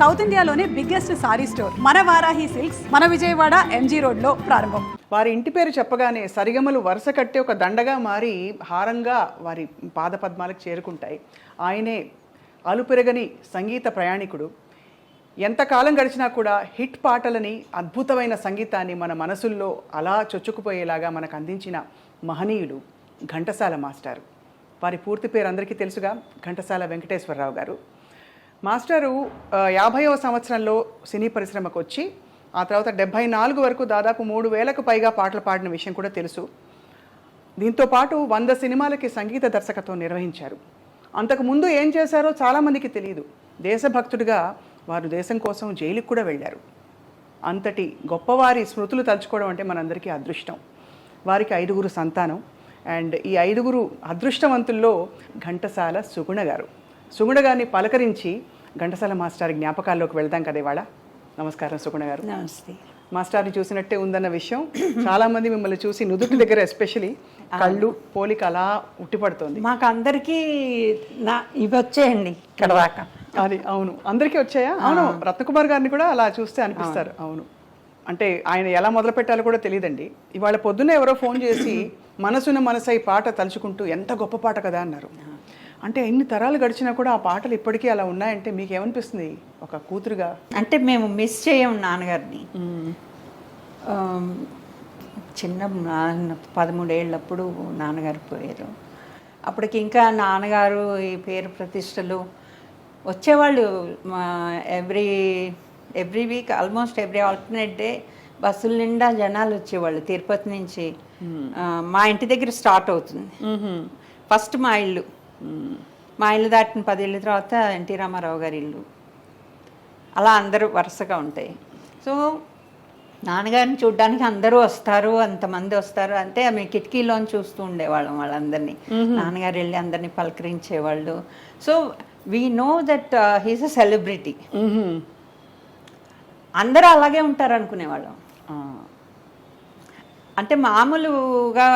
South ఇండియాలోనే biggest sorry store మన Varahi silks మన విజయవాడ ఎంజీ రోడ్లో ప్రారంభం. వారి ఇంటి పేరు చెప్పగానే సరిగమలు వరుస కట్టి ఒక దండగా మారి హారంగా వారి పాదపద్మాలకు చేరుకుంటాయి. ఆయనే అలుపెరగని సంగీత ప్రయాణికుడు. ఎంతకాలం గడిచినా కూడా హిట్ పాటలని అద్భుతమైన సంగీతాన్ని మన మనసుల్లో అలా చొచ్చుకుపోయేలాగా మనకు అందించిన మహనీయులు ఘంటసాల మాస్టారు. వారి పూర్తి పేరు అందరికీ తెలుసుగా ఘంటసాల వెంకటేశ్వరరావు గారు. మాస్టరు యాభైవ సంవత్సరంలో సినీ పరిశ్రమకు వచ్చి ఆ తర్వాత డెబ్భై నాలుగు వరకు దాదాపు మూడు వేలకు పైగా పాటలు పాడిన విషయం కూడా తెలుసు. దీంతో పాటు వంద సినిమాలకి సంగీత దర్శకత్వం నిర్వహించారు. అంతకు ముందు ఏం చేశారో చాలామందికి తెలియదు దేశభక్తుడిగా వారు దేశం కోసం జైలుకు కూడా వెళ్ళారు. అంతటి గొప్పవారి స్మృతులు తలుచుకోవడం అంటే మనందరికీ అదృష్టం. వారికి ఐదుగురు సంతానం. అండ్ ఈ ఐదుగురు అదృష్టవంతుల్లో ఘంటసాల సుగుణ గారు. సుగుణ గారిని పలకరించి ఘంటసాల మాస్టర్ జ్ఞాపకాల్లోకి వెళ్దాం కదా ఇవాళ. నమస్కారం సుగుణ గారు. నమస్తే. మాస్టర్ని చూసినట్టే ఉందన్న విషయం. చాలా మంది మిమ్మల్ని చూసి నుదుటి దగ్గర ఎస్పెషలీ కళ్ళు పోలిక అలా ఉట్టిపడుతోంది. మాకు అందరికీ నా ఇవి వచ్చేయండి ఇక్కడ దాకా. అది అవును. అందరికీ వచ్చాయా? అవును. రత్నకుమార్ గారిని కూడా అలా చూస్తే అనిపిస్తారు. అవును. అంటే ఆయన ఎలా మొదలు పెట్టాలో కూడా తెలియదండి. ఇవాళ పొద్దున్న ఎవరో ఫోన్ చేసి మనసున మనసై పాట తలుచుకుంటూ ఎంత గొప్ప పాట కదా అన్నారు. అంటే ఎన్ని తరాలు గడిచినా కూడా ఆ పాటలు ఇప్పటికీ అలా ఉన్నాయంటే మీకు ఏమనిపిస్తుంది ఒక కూతురుగా? అంటే మేము మిస్ చేయం నాన్నగారిని. చిన్న నాన్న పదమూడేళ్ళప్పుడు నాన్నగారు పోయారు. అప్పటికి ఇంకా నాన్నగారు ఈ పేరు ప్రతిష్టలు వచ్చేవాళ్ళు మా every every week almost every alternate day బస్సుల నిండా జనాలు వచ్చేవాళ్ళు తిరుపతి నుంచి. మా ఇంటి దగ్గర స్టార్ట్ అవుతుంది. ఫస్ట్ మా ఇల్లు. మా ఇల్లు దాటిన పదేళ్ళ తర్వాత ఎన్టీ రామారావు గారి ఇల్లు. అలా అందరూ వరుసగా ఉంటాయి. సో నాన్నగారిని చూడడానికి అందరూ వస్తారు అంతమంది వస్తారు. అంటే మేము కిటికీలోని చూస్తూ ఉండేవాళ్ళం వాళ్ళందరినీ. నాన్నగారు వెళ్ళి అందరినీ పలకరించేవాళ్ళు. So we know that he's a celebrity అందరూ అలాగే ఉంటారు అనుకునేవాళ్ళం అంటే మామూలుగా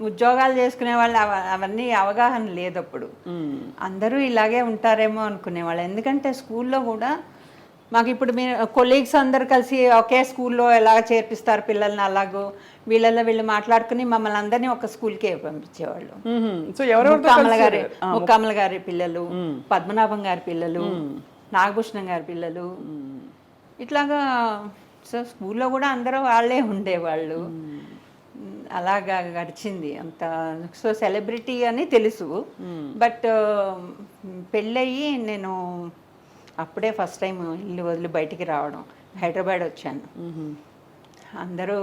ఉద్యోగాలు చేసుకునే వాళ్ళు అవ- అవన్నీ అవగాహన లేదు అప్పుడు. అందరూ ఇలాగే ఉంటారేమో అనుకునేవాళ్ళు ఎందుకంటే స్కూల్లో కూడా మాకు ఇప్పుడు మీరు కొలీగ్స్ అందరు కలిసి ఒకే స్కూల్లో ఎలా చేర్పిస్తారు పిల్లల్ని అలాగో వీళ్ళల్లో వీళ్ళు మాట్లాడుకుని మమ్మల్ని అందరినీ ఒక స్కూల్కే పంపించేవాళ్ళు. ముక్కామల కలిసి గారి ముక్కామల గారి పిల్లలు పద్మనాభం గారి పిల్లలు నాగభూషణం గారి పిల్లలు. ఇట్లాగా సో స్కూల్లో కూడా అందరూ వాళ్ళే ఉండేవాళ్ళు. అలాగా గడిచింది అంత. సో సెలబ్రిటీ అని తెలుసు. బట్ పెళ్ళయి నేను అప్పుడే ఫస్ట్ టైం ఇల్లు వదిలి బయటికి రావడం హైదరాబాద్ వచ్చాను. అందరూ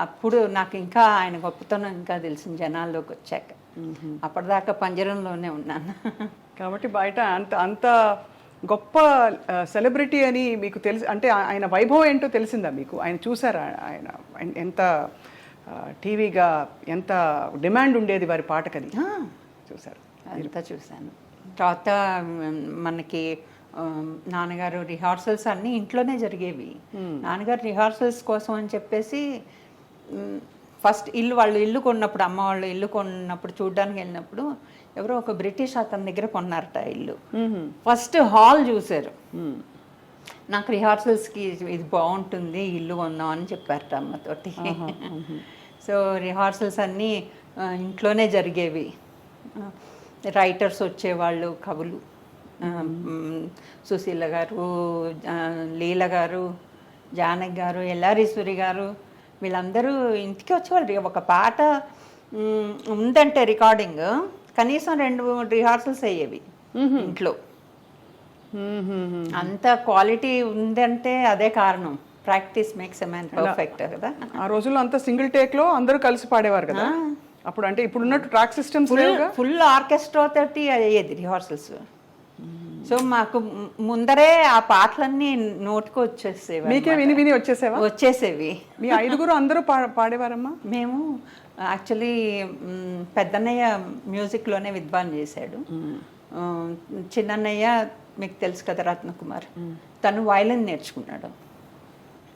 అప్పుడు నాకు ఇంకా ఆయన గొప్పతనం ఇంకా తెలిసింది జనాల్లోకి వచ్చాక. అప్పటిదాకా పంజరంలోనే ఉన్నాను. కాబట్టి బయట అంత అంత గొప్ప సెలబ్రిటీ అని మీకు తెలిసి అంటే ఆయన వైభవం ఏంటో తెలిసిందా మీకు? ఆయన చూసారా? ఆయన ఎంత టీవీగా ఎంత డిమాండ్ ఉండేది వారి పాటకది చూసారు. అంతా చూశాను. తర్వాత మనకి నాన్నగారు రిహార్సల్స్ అన్నీ ఇంట్లోనే జరిగేవి. నాన్నగారు రిహార్సల్స్ కోసం అని చెప్పేసి ఫస్ట్ ఇల్లు వాళ్ళు ఇల్లు కొన్నప్పుడు అమ్మ వాళ్ళు ఇల్లు కొన్నప్పుడు చూడడానికి వెళ్ళినప్పుడు ఎవరో ఒక బ్రిటిష్ అతని దగ్గర కొన్నారట ఇల్లు. ఫస్ట్ హాల్ చూశారు. నాకు రిహార్సల్స్కి ఇది బాగుంటుంది ఇల్లు కొందాం అని చెప్పారట అమ్మతోటి. సో రిహార్సల్స్ అన్నీ ఇంట్లోనే జరిగేవి. రైటర్స్ వచ్చేవాళ్ళు కవులు. సుశీల గారు లీల గారు జానక్ గారు ఎల్లారీశ్వరి గారు వీళ్ళందరూ ఇంటికి వచ్చేవాళ్ళు ఒక పాట ఉందంటే రికార్డింగ్. కనీసం రెండు రిహార్సల్స్ అయ్యేవి ఇంట్లో. అంత క్వాలిటీ ఉందంటే అదే కారణం. Practice makes a man perfect కదా. ఆ రోజుల్లో అంతా సింగిల్ టేక్లో అందరూ కలిసి పాడేవారు కదా. అప్పుడు అంటే ఇప్పుడు ఉన్నట్టు ట్రాక్ సిస్టమ్స్ ఫుల్ ఆర్కెస్ట్రా తోటి అయ్యేది రిహార్సల్స్. సో మాకు ముందరే ఆ పాటలన్నీ నోటికి వచ్చేసేవి మీకే విని విని వచ్చేసేవా? వచ్చేసేవి. మీ ఐదుగురు అందరూ పాడేవారమ్మా? మేము యాక్చువల్లీ పెద్దన్నయ్య మ్యూజిక్లోనే విద్వాన్ చేశాడు. చిన్నన్నయ్య మీకు తెలుసు కదా రత్నకుమార్. తను వైలిన్ నేర్చుకున్నాడు.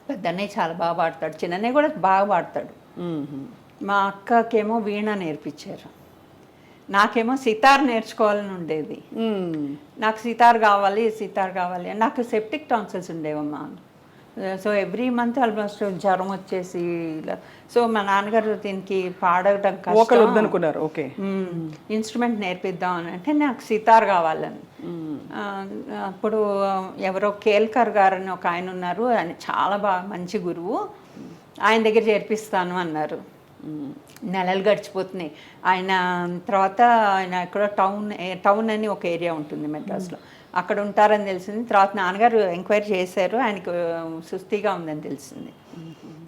పెద్దన్నయ్య చాలా బాగా పాడతాడు. చిన్నన్నయ్య కూడా బాగా పాడతాడు. మా అక్కకేమో వీణ నేర్పించారు. నాకేమో సితార్ నేర్చుకోవాలని ఉండేది. నాకు సితార్ కావాలి సితార్ కావాలి నాకు సెప్టిక్ టాన్సిల్స్ ఉండేవమ్మా. సో ఎవ్రీ మంత్ ఆల్మోస్ట్ జ్వరం వచ్చేసి ఇలా. సో మా నాన్నగారు దీనికి పాడటం కష్టం. వద్దనుకున్నారు ఓకే. ఇన్స్ట్రుమెంట్ నేర్పిద్దాం అని అంటే నాకు సితార్ కావాలని. అప్పుడు ఎవరో కేల్కర్ గారు అని ఒక ఆయన ఉన్నారు. ఆయన చాలా బాగా మంచి గురువు. ఆయన దగ్గర చేర్పిస్తాను అన్నారు. నెలలు గడిచిపోతున్నాయి. ఆయన తర్వాత ఆయన ఎక్కడో టౌన్ టౌన్ అని ఒక ఏరియా ఉంటుంది మెడ్రాస్లో. అక్కడ ఉంటారని తెలిసింది. తర్వాత నాన్నగారు ఎంక్వైరీ చేశారు. ఆయనకు సుస్థిగా ఉందని తెలిసింది.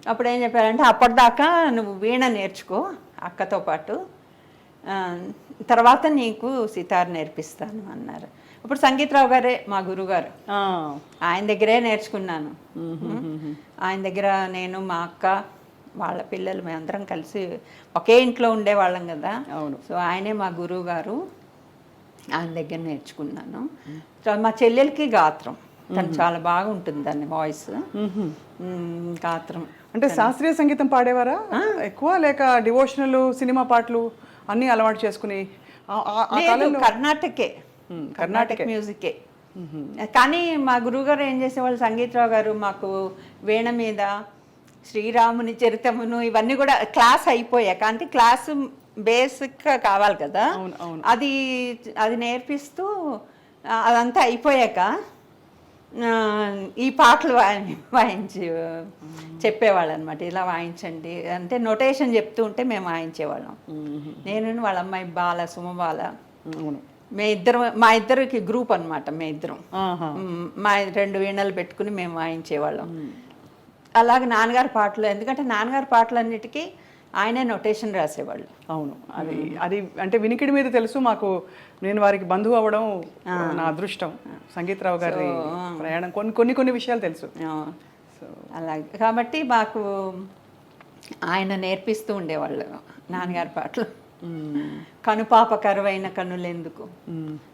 అప్పుడు ఏం చెప్పారంటే అప్పటిదాకా నువ్వు వీణ నేర్చుకో అక్కతో పాటు. తర్వాత నీకు సితార్ నేర్పిస్తాను అన్నారు. ఇప్పుడు సంగీతరావు గారే మా గురుగారు. ఆయన దగ్గరే నేర్చుకున్నాను. ఆయన దగ్గర నేను మా అక్క వాళ్ళ పిల్లలు మేమందరం కలిసి ఒకే ఇంట్లో ఉండేవాళ్ళం కదా. అవును. సో ఆయనే మా గురువు గారు ఆయన దగ్గర నేర్చుకున్నాను. మా చెల్లెలకి గాత్రం. తను చాలా బాగా ఉంటుంది దాని వాయిస్ గాత్రం. అంటే శాస్త్రీయ సంగీతం పాడేవారా? ఎక్కువ లేక డివోషనల్ సినిమా పాటలు అన్నీ అలవాటు చేసుకుని కర్ణాటకే. కర్ణాటక మ్యూజికే. కానీ మా గురువుగారు ఏం చేసేవాళ్ళు? సంగీతరావు గారు మాకు వీణ మీద శ్రీరాముని చరితమును ఇవన్నీ కూడా క్లాస్ అయిపోయాక అంటే క్లాస్ బేసిక్ కావాలి కదా. అది అది నేర్పిస్తూ అదంతా అయిపోయాక ఈ పాటలు వాయి- వాయించి చెప్పేవాళ్ళు అనమాట ఇలా వాయించండి అంటే నొటేషన్ చెప్తూ ఉంటే మేము వాయించేవాళ్ళం. నేను వాళ్ళ అమ్మాయి బాల సుమ బాల అవును. మే ఇద్దరం మా ఇద్దరికి గ్రూప్ అన్నమాట మే ఇద్దరం. మా రెండు వీణలు పెట్టుకుని మేము వాయించేవాళ్ళం. అలాగే నాన్నగారి పాటలు ఎందుకంటే నాన్నగారి పాటలన్నిటికీ ఆయనే నొటేషన్ రాసేవాళ్ళు. అవును. అది అది అంటే వినికిడి మీద తెలుసు మాకు. నేను వారికి బంధువు అవ్వడం నా అదృష్టం. సంగీతరావు గారి ప్రయాణం. కొన్ని కొన్ని కొన్ని విషయాలు తెలుసు. అలాగే. కాబట్టి మాకు ఆయన నేర్పిస్తూ ఉండేవాళ్ళు నాన్నగారి పాటలు. కనుపాప కరువైన కన్నులెందుకు?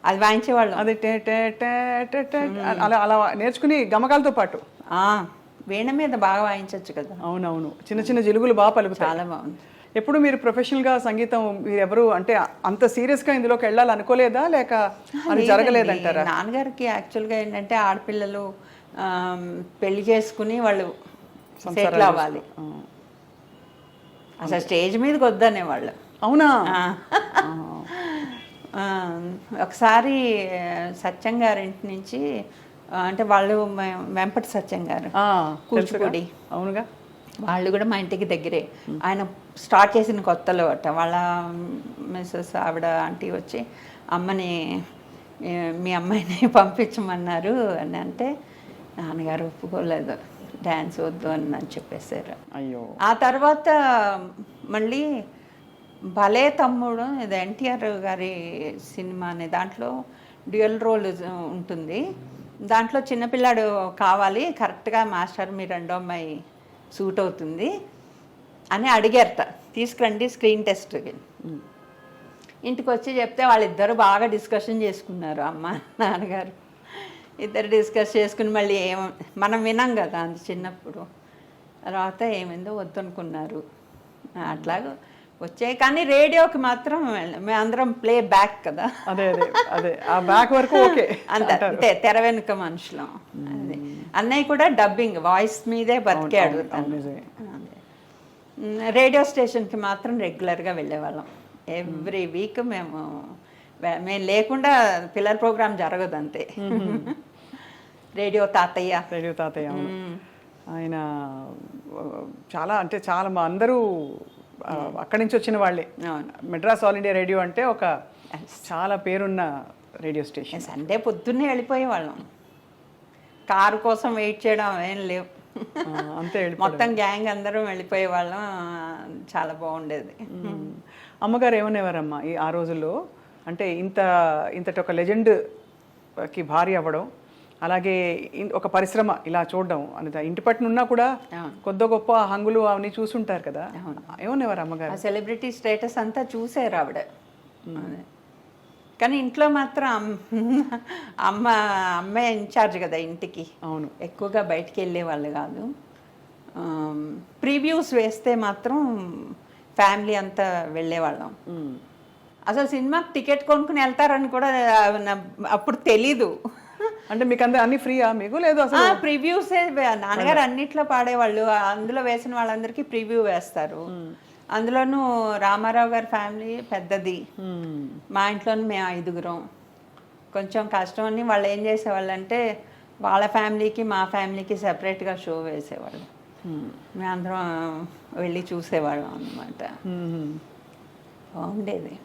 అది వాయించేవాళ్ళం. అది అలా అలా నేర్చుకుని గమకాలతో పాటు. ఆ, వీణ మీద బాగా వాయించవచ్చు కదా. అవునవును. చిన్న చిన్న జిలుగులు బాగా పలుకుతాయి. చాలా బాగుంది. ఎప్పుడు మీరు ప్రొఫెషనల్గా సంగీతం మీరు ఎవరు అంటే అంత సీరియస్గా ఇందులోకి వెళ్ళాలి అనుకోలేదా లేక అది. జరగలేదంటారా? నాన్నగారికి యాక్చువల్గా ఏంటంటే ఆడపిల్లలు పెళ్ళి చేసుకుని వాళ్ళు సెటిల్ అవ్వాలి. అసలు స్టేజ్ మీదకి వద్దనేవాళ్ళు. అవునా? ఆ. ఆ, ఒకసారి సత్యం గారింటి నుంచి అంటే వాళ్ళు వెంపటి సత్యం గారు? కూచిపూడి. అవునుగా? వాళ్ళు కూడా మా ఇంటికి దగ్గరే. ఆయన స్టార్ట్ చేసిన కొత్తలో అట్ట వాళ్ళ మిస్సెస్ ఆవిడ ఆంటీ వచ్చి అమ్మని "ఏ, మీ అమ్మాయిని పంపించమన్నారు. అని అంటే నాన్నగారు ఒప్పుకోలేదు. డ్యాన్స్ వద్దు అని అని చెప్పేశారు. అయ్యో. ఆ తర్వాత మళ్ళీ భలే తమ్ముడు. ఇది ఎన్టీఆర్ గారి సినిమా అనే దాంట్లో డ్యూయల్ రోల్ ఉంటుంది. దాంట్లో చిన్నపిల్లాడు కావాలి కరెక్ట్గా మాస్టర్ మీ రెండో అమ్మాయి సూట్ అవుతుంది అని అడిగారట తీసుకురండి స్క్రీన్ టెస్ట్కి ఇంటికి వచ్చి చెప్తే వాళ్ళిద్దరు బాగా డిస్కషన్ చేసుకున్నారు అమ్మ నాన్నగారు. ఇద్దరు డిస్కస్ చేసుకుని మళ్ళీ ఏం మనం వినాం కదా అంత చిన్నప్పుడు. తర్వాత ఏమైందో వద్దనుకున్నారు. అట్లాగూ వచ్చాయి. కానీ రేడియోకి మాత్రం మేమందరం ప్లే బ్యాక్ కదా. అదే అదే అదే. ఆ బ్యాక్ వరకు ఓకే అంత అంతే తెర వెనుక మనుషులం. అదే. అన్నయ్య కూడా డబ్బింగ్ వాయిస్ మీదే బతికాడు రేడియో స్టేషన్కి మాత్రం రెగ్యులర్గా వెళ్ళేవాళ్ళం. ఎవ్రీ వీక్ మేము మేము లేకుండా పిల్లల ప్రోగ్రామ్ జరగదు అంతే. రేడియో తాతయ్య. రేడియో తాతయ్య. ఆయన చాలా అంటే చాలా మా అందరూ అక్కడి నుంచి వచ్చిన వాళ్ళే. మెడ్రాస్ ఆల్ ఇండియా రేడియో అంటే ఒక చాలా పేరున్న రేడియో స్టేషన్. సండే పొద్దున్నే వెళ్ళిపోయేవాళ్ళం కారు కోసం వెయిట్ చేయడం ఏం లేవు. అంతే. మొత్తం గ్యాంగ్ అందరం వెళ్ళిపోయేవాళ్ళం చాలా బాగుండేది. అమ్మగారు ఏమనేవారమ్మా ఈ ఆ రోజుల్లో? అంటే ఇంత ఇంతటి ఒక లెజెండ్కి భార్య అవ్వడం అలాగే ఒక పరిశ్రమ ఇలా చూడడం అనేది ఇంటి పట్టున ఉన్నా కూడా. కొద్ది గొప్ప హంగులు అవన్నీ చూసుంటారు కదా. ఏమనేవారు అమ్మగారు. సెలబ్రిటీ స్టేటస్ అంతా చూసారు ఆవిడ. కానీ ఇంట్లో మాత్రం అమ్- అమ్మ అమ్మే ఇన్ఛార్జ్ కదా ఇంటికి. అవును. ఎక్కువగా బయటికి వెళ్ళే వాళ్ళు కాదు. ప్రీవ్యూస్ వేస్తే మాత్రం ఫ్యామిలీ అంతా వెళ్ళేవాళ్ళం. అసలు సినిమాకి టికెట్ కొనుక్కుని వెళ్తారని కూడా అప్పుడు తెలీదు. అంటే మీకు అందరూ అన్ని ఫ్రీయా మీకు? లేదు అసలు? ప్రివ్యూస్ నాన్నగారు అన్నిట్లో పాడేవాళ్ళు. అందులో వేసిన వాళ్ళందరికీ ప్రివ్యూ వేస్తారు. అందులోనూ రామారావు గారి ఫ్యామిలీ పెద్దది. మ్మ్. మా ఇంట్లోనే మేము ఐదుగురం. కొంచెం కష్టం అని వాళ్ళు ఏం చేసేవాళ్ళు అంటే వాళ్ళ ఫ్యామిలీకి మా ఫ్యామిలీకి సెపరేట్గా షో వేసేవాళ్ళు. మేమందరం వెళ్ళి చూసేవాళ్ళం అనమాట మ్మ్. బాగుండేది.